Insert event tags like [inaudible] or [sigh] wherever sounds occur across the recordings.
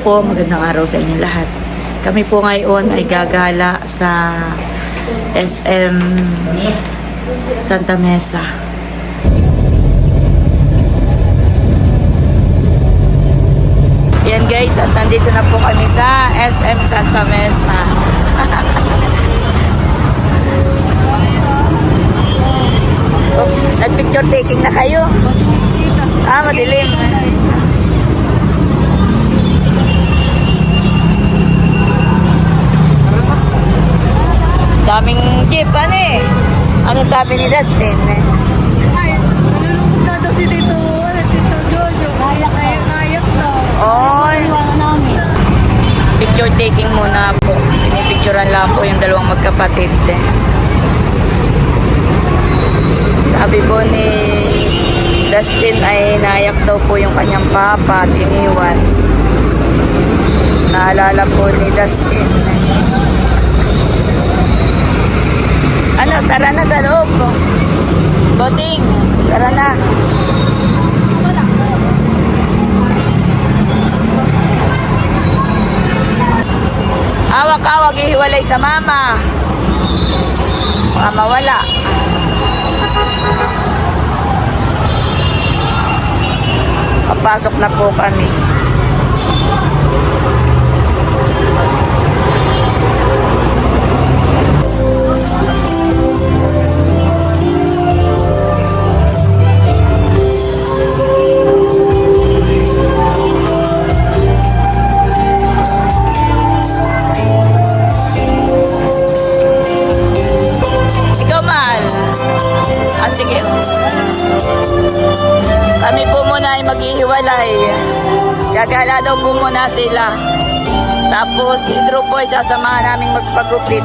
Po, magandang araw sa inyo lahat. Kami po ngayon ay gagala sa SM Santa Mesa. Yan guys, at nandito na po kami sa SM Santa Mesa. [laughs] oh, nag-picture taking na kayo? Ah, madilim. Daming jeep, ano eh. Ano sabi ni Dustin eh? Ay, nalulungkot na daw si Tito, ano, Tito Jojo. Kaya, kaya, kaya daw. Oy. Iwanan namin. Picture taking muna po. Pinipicturean lang po yung dalawang magkapatid. eh. Sabi po ni Dustin ay nayak daw po yung kanyang papa at iniwan. Naalala po ni Dustin. Ano, tara na sa loob. Bossing, tara na. Awak-awak ihiwalay sa mama. Mama wala. Papasok na po kami. Magpagupit.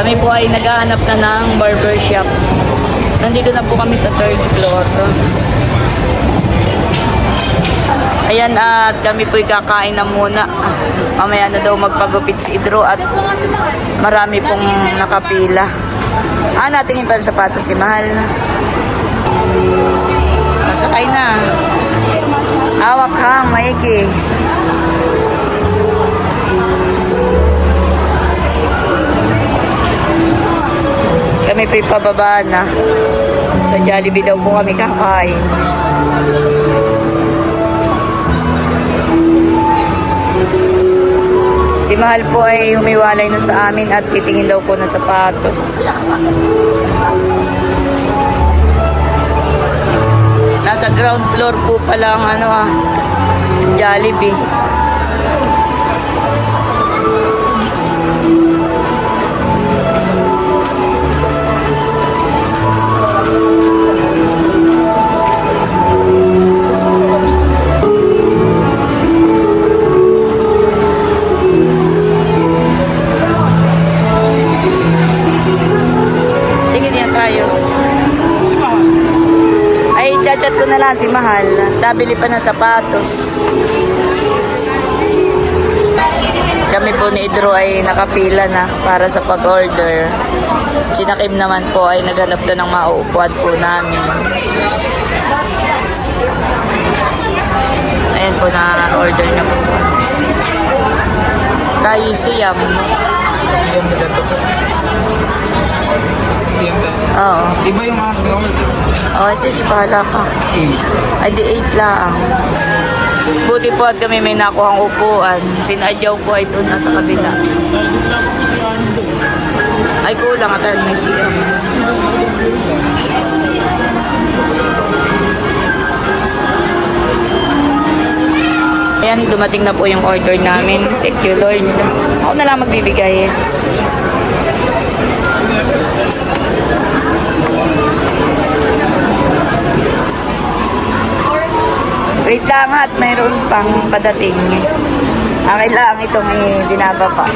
Kami po ay naghahanap na ng barbershop. Nandito na po kami sa third floor. Ayan at kami po kakain na muna. Mamaya na daw magpagupit si Idro at marami pong nakapila. Ah, natingin pa ang sapatos si Mahal. Ah, Sakay na. Awak ha, maigi. Kami po'y pababa na. Sa Jollibee daw po kami kakain. Si Mahal po ay humiwalay na sa amin at titingin daw po ng sapatos. Nasa ground floor po pala ang ano ah, Jollibee. Pa ng sapatos. Kami po ni Idro ay nakapila na para sa pag-order. Si Nakim naman po ay naghanap na ng mauupuan po namin. Ayan po na-order na po. Tayo siyam. Siyam na po. Siyam na. Oo. Iba yung aking order. Oh, sige, bahala ka. Ay, di 8 lang. Buti po at kami may nakuhang upuan. Sinadyaw po ay doon nasa kabila. Ay, kulang at may siya. Ayan, dumating na po yung order namin. Thank you, Lord. Ako na lang magbibigay. Wait lang at mayroon pang padating. Akin lang itong eh, binababa.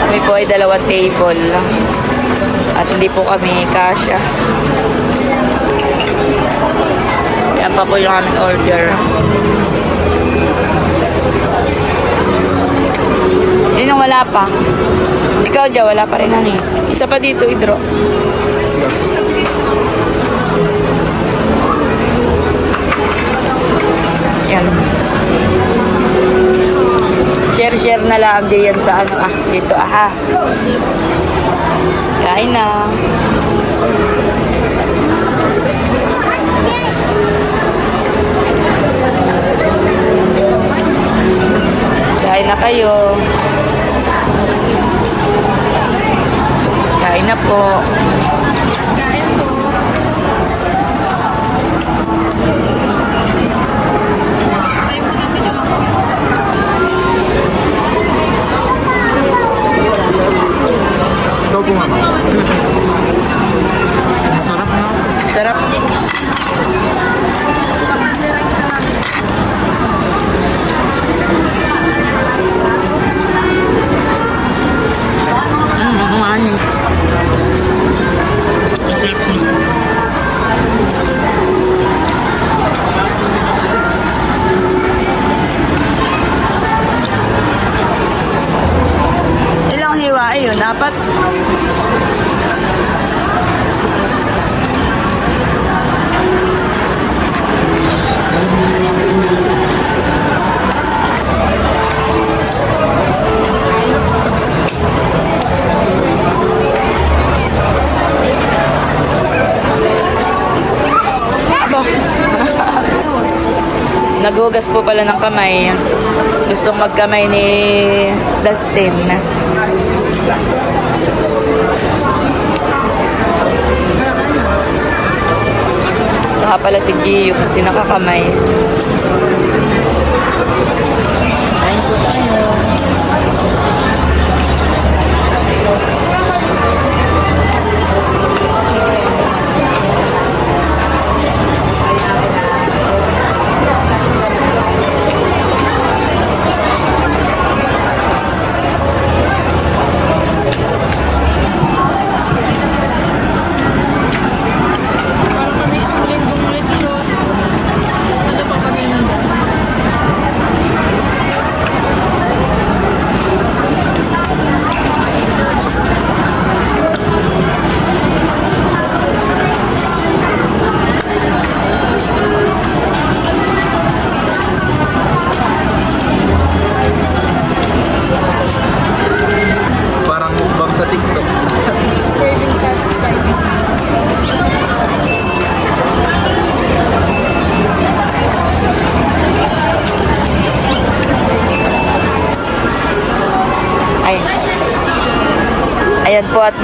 Kami po ay dalawang table. At hindi po kami kasya. Yan pa po yung aming order. wala pa. Si Claudia, wala pa rin ani. Isa pa dito, i-draw. Yan. Share-share na lang diyan sa ano ah. Dito, aha. Kain na. Dapat. [laughs] Naghugas po pala ng kamay. Gustong magkamay ni Dustin. Pala si Gio kasi nakakamay.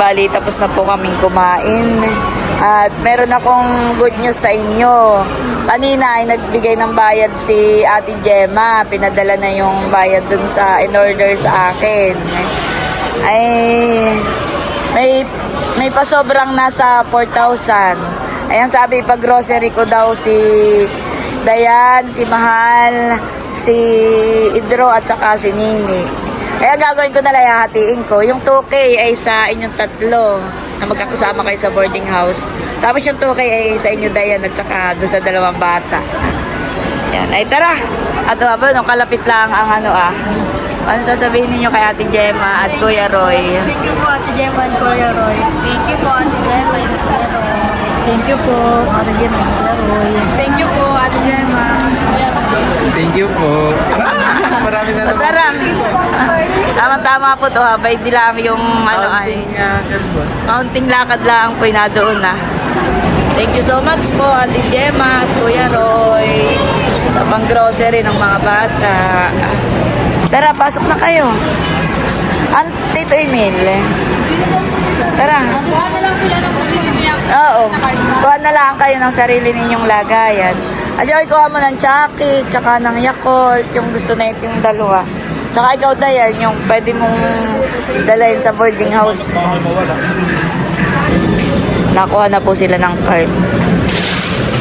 Bali, tapos na po kaming kumain. At meron akong good news sa inyo. Kanina ay nagbigay ng bayad si Ate Gemma. Pinadala na yung bayad dun sa in-order sa akin. Ay, may, may pasobrang nasa 4,000. Ayan sabi, pag grocery ko daw si Dayan, si Mahal, si Idro at saka si Nini. Kaya gagawin ko na lang hahatiin ko. Yung 2K ay sa inyong tatlo na magkakasama kayo sa boarding house. Tapos yung 2K ay sa inyo Dayan at saka doon sa dalawang bata. Yan. Ay tara. At ba, nung kalapit lang ang ano ah. Ano sasabihin ninyo kay Ate Gemma at Kuya Roy? Thank you po, Ate Gemma and Kuya Roy. Thank you po, Ate Gemma and Kuya Roy. Thank you po, Ate Gemma and Kuya Roy. Thank you po, Ate Gemma. Thank you po. [laughs] Marami na naman. Tara. Tama-tama po to ha. Bay di lang yung ano ay. Kaunting lakad lang po na doon na. Thank you so much po, Ate Gemma Kuya Roy, sa pang-grocery ng mga bata. Tara, pasok na kayo. Ang Tito Emil. Tara. Kuha na lang sila ng sarili niya. Oo. Kuha na lang kayo ng sarili ninyong lagayan. Adyoy, kuha mo ng Chucky, tsaka ng Yakult, yung gusto na yung dalawa. Tsaka ikaw, Dayan, yung pwede mong dalayin sa boarding house mo. Nakuha na po sila ng cart.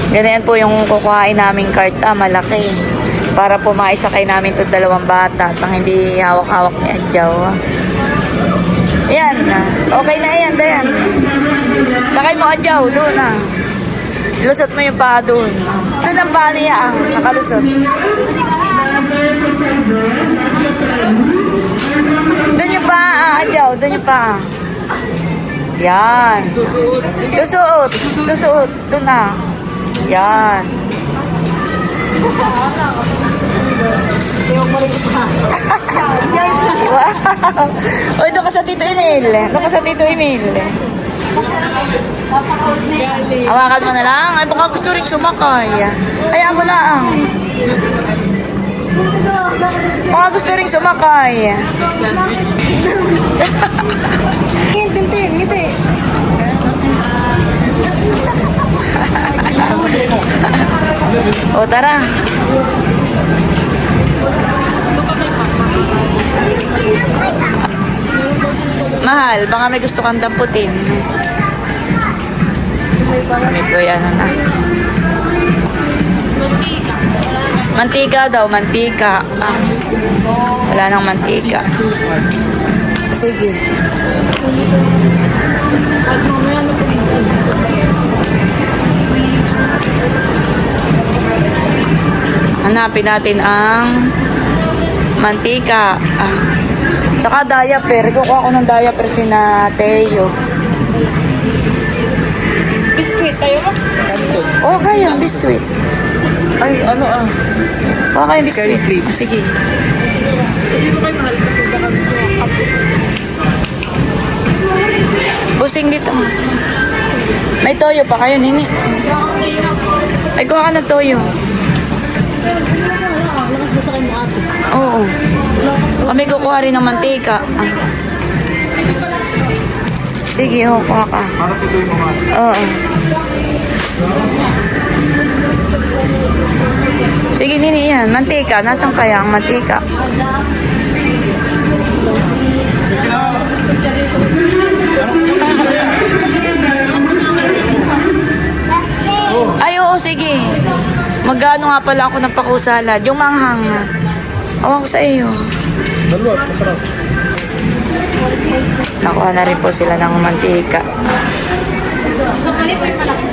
Ganyan po yung kukuhain naming cart. Ah, malaki. Para po maisakay namin itong dalawang bata at ang hindi hawak-hawak ni Adjaw. Ayan. Okay na yan, Dayan. Sakay mo, Adjaw. Doon na. Lusot mo yung paa doon. Doon ang paa niya, ah. Nakalusot. Doon yung paa, ah, Adjaw. Doon yung paa. Yan. Susuot. Susuot. Susuot. Doon na. Yan. wow! Uy, doon ka sa Tito Emil. Doon ka sa Tito Emil. Hawakan mo na lang. Ay, baka gusto rin sumakay. Hayaan mo lang. Sumakay. Ngiti, ngiti, ngiti. O, tara. Mahal, baka may gusto kang damputin. Kami po yan na. Mantika daw, mantika. Ah, wala nang mantika. Sige. Hanapin natin ang mantika. Ah. Tsaka diaper. Kukuha ko ng diaper si na Teo. Biscuit, tayo mo? Kanto. Oh, kaya, biskuit. Ay, ano ah. Baka kayo biskuit. Sky flip. Sige. Sabi ko kay mahal ko po baka gusto niya kape. Busing dito. May toyo pa kayo, nini. Ay, kuha ka ng toyo. Lakas mo sa kanya ate. Oo. Kami kukuha rin ng mantika. Ah. Sige, ho, kuha ka. Para yung mga Oo. Sige, nini, yan. Mantika. Nasaan kaya ang mantika? Ay, oo, sige. Magano nga pala ako ng pakusalad. Yung manghang. Awan ko sa iyo. dalawa, masarap. Nakuha na rin po sila ng mantika. Sa palit may malaki.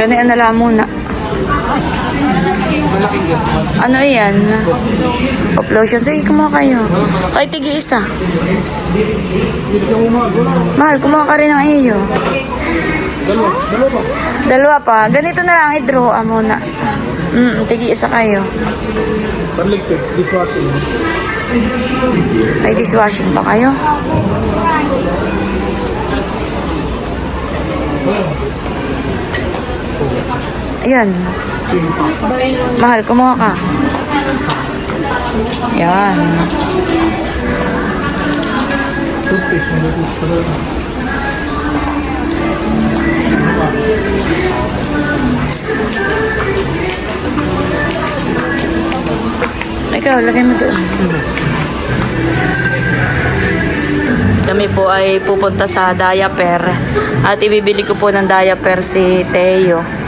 Ganyan na lang muna. Ano yan? Pop. Sige, kumuha kayo. Kahit tigi isa. Mahal, kumuha ka rin ng iyo. Dalawa, pa. Ganito na lang, i-draw ah, muna. Mm, tigi isa kayo. May dishwashing pa kayo? Ayan. Mahal, kumuha ka. Yan. Ikaw, lagay mo doon. Kami po ay pupunta sa diaper at ibibili ko po ng diaper si Teo.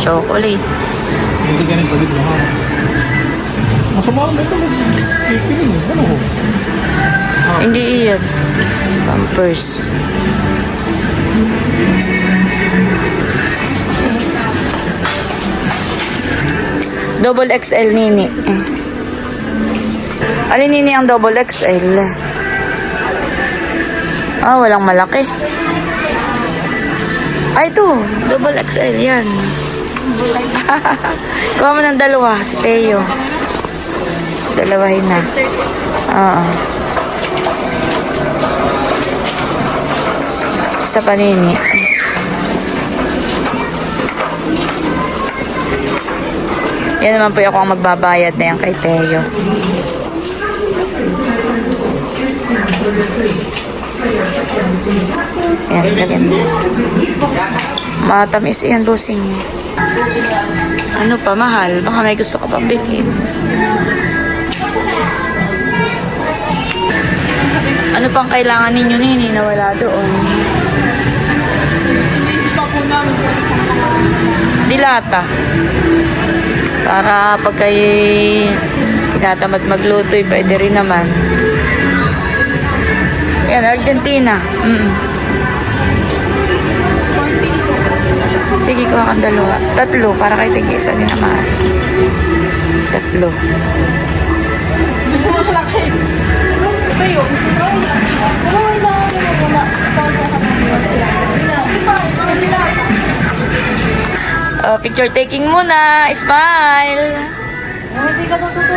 Chocolate. Hindi ganito dito. ha? Masama ang ito. Kikiling. Ano ho? Hindi iyan. Pampers. Double XL nini. Alin nini ang double XL? Ah, walang malaki. Ay, ito. Double XL yan. [laughs] Kuha mo ng dalawa, si Teo. Dalawahin na. Oo. Sa panini. Yan naman po ako ang magbabayad na yan kay Teo. Yan, gaganda. Matamis yan, bossing. Ano pa, mahal? Baka may gusto ka pang bilhin. Ano pang kailangan ninyo na wala doon? Pa po namin po. Dilata. Para pag kayo tinatamad magluto, eh, pwede rin naman. Yan, Argentina. Mm. Sige, kuha kang dalawa. Tatlo, para kay tig-isa din naman. Tatlo. Oh, picture taking muna. Smile.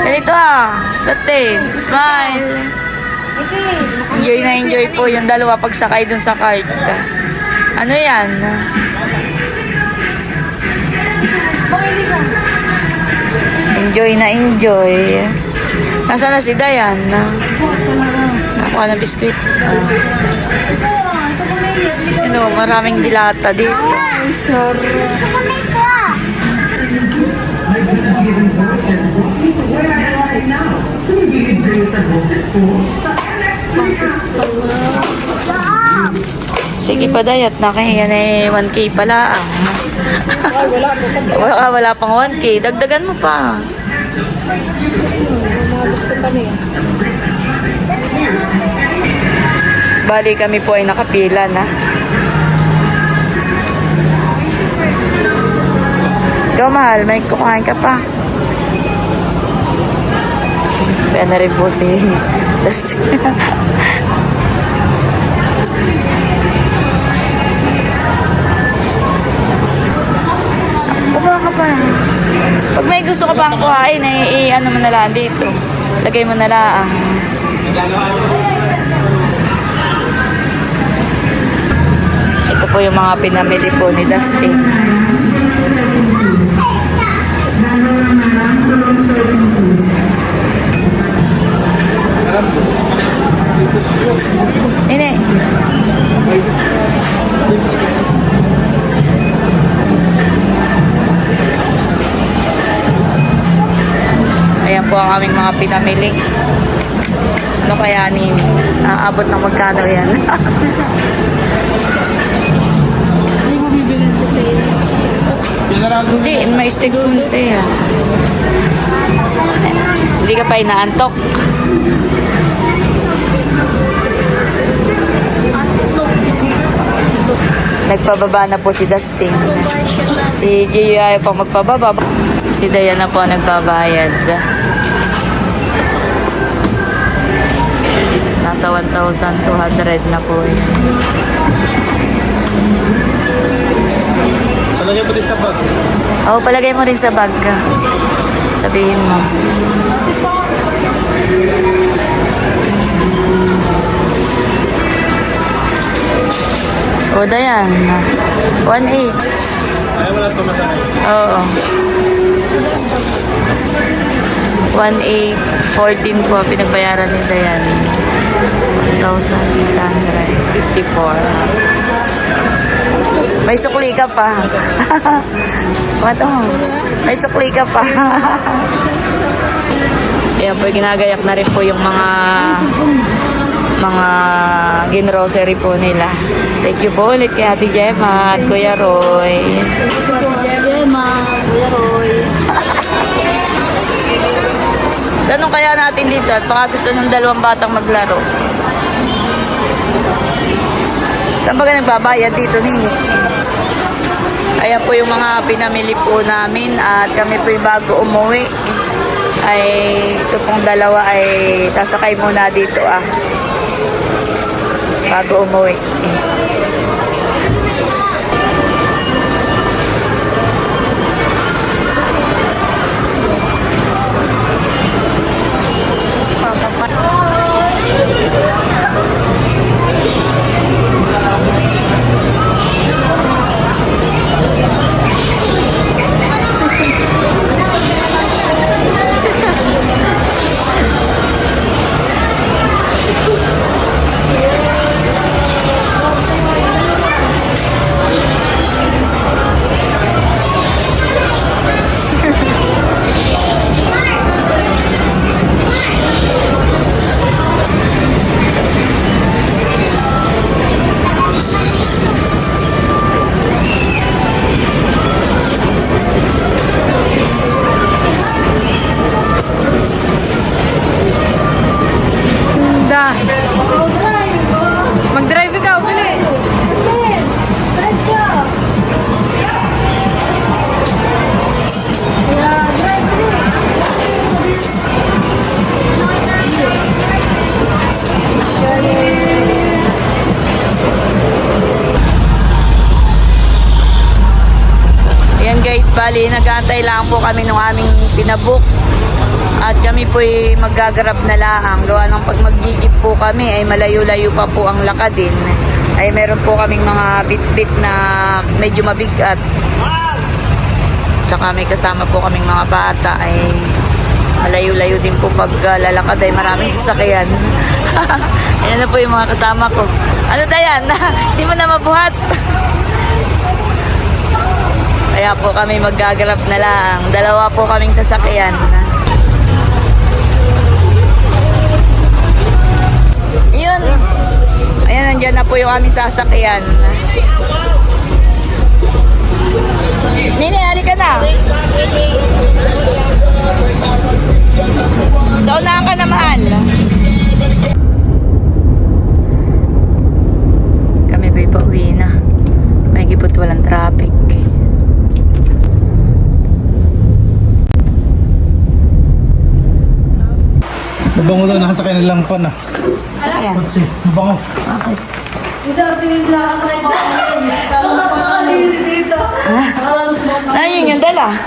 Ganito ah. Dati. Smile. Enjoy na enjoy po yung dalawa pagsakay dun sa cart. Ano yan? Enjoy na enjoy. Nasaan na si Dayan? Nakuha ng biskwit. Ah. Ano, maraming dilata dito. Sige pa dayat, nakahiya na eh, 1K pala ah. Wala Wala, [laughs] wala pang 1K, dagdagan mo pa. Niya. Bali kami po ay nakapila na. Ikaw mahal, may kukuhain ka pa. Kaya na rin po si... Kumuha ka pa. Pag may gusto ka pang kuhain, ay i-ano mo na lang dito. Lagay mo na lang. Ito po yung mga pinamili po ni Dustin. Nene. Ayan po ang aming mga pinamili. Ano kaya nini? Aabot ng magkano yan? Hindi mo bibilin sa. General Hindi, may stick po siya. Hindi ka pa inaantok. Nagpababa na po si Dustin. Si Gio ayaw pa magpababa. Si Diana po nagbabayad. Nasa 1,200 na po yun. Palagay mo din sa bag. Oh, palagay mo rin sa bag. Sabihin mo. O, Dayan. 1.8. Ay, wala pa masakay. Oo. 1.8, 14 po pinagbayaran ni Dayan. 1,854. May sukli ka pa. [laughs] Mato mo. May sukli ka pa. [laughs] Ayan po, ginagayak na rin po yung mga mga ginrocery po nila. Thank you po ulit kay Ate Gemma at Kuya Roy. Gemma, Kuya Roy. Tanong kaya natin dito at baka gusto ng dalawang batang maglaro. Saan ba nagbabayad dito, Nini? Ayan po yung mga pinamili po namin at kami po yung bago umuwi. Ay, ito pong dalawa ay sasakay muna dito ah. Bago umuwi. bali, nag-aantay lang po kami nung aming pinabook. At kami po ay na laang. Gawa ng pag mag-jeep po kami ay malayo-layo pa po ang lakadin. Ay meron po kaming mga bit-bit na medyo mabigat. Tsaka may kasama po kaming mga bata ay malayo-layo din po pag uh, lalakad ay maraming sasakyan. [laughs] Ayan na po yung mga kasama ko. Ano Dayan? [laughs] Hindi mo na mabuhat. Kaya po kami magagarap na lang. Dalawa po kaming sasakyan. Yun. Ayan, nandyan na po yung aming sasakyan. Nini, halika na. Sa unahan ka na, mahal. Kami ba'y pauwi na? May gipot walang traffic. Mabango daw, nakasakay na lang ko na. Sasakyan. Kotse, mabango. Ah, yun yung dala.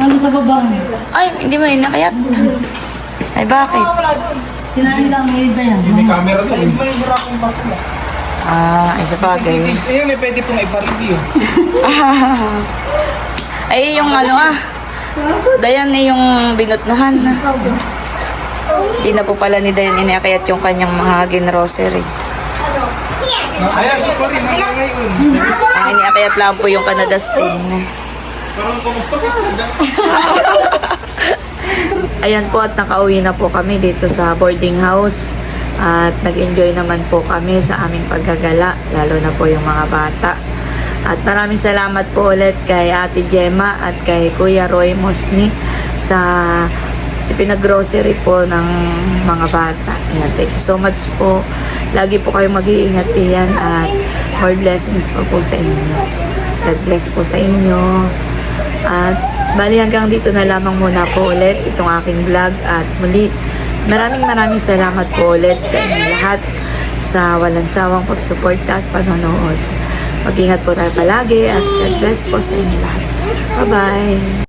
Nandun sa baba. Ay, hindi mo inakayat. Ay, bakit? Tinanong lang ngayon na yan. May camera doon. Ah, ay sa bagay. Ayun, eh, pwede pong ipa-review. [laughs] ay, yung ano ah. Dayan na yung binutnuhan na. Hindi na po pala ni Dayan inakayat yung kanyang mga grocery. Ayan, Sorry, ngayon. Ang iniakayat lang po yung Canada stain. Parang [laughs] kumapagod sa Ayan po at nakauwi na po kami dito sa boarding house. At nag-enjoy naman po kami sa aming paggagala, lalo na po yung mga bata. At maraming salamat po ulit kay Ate Gemma at kay Kuya Roy Mosni sa ipinag-grocery po ng mga bata. Ayan, thank you so much po. Lagi po kayo mag-iingat iyan at more blessings po po sa inyo. God bless po sa inyo. At bali hanggang dito na lamang muna po ulit itong aking vlog at muli maraming maraming salamat po ulit sa inyo lahat sa walang sawang pagsuporta at panonood. Mag-ingat po tayo palagi at God bless po sa inyo lahat. Bye-bye!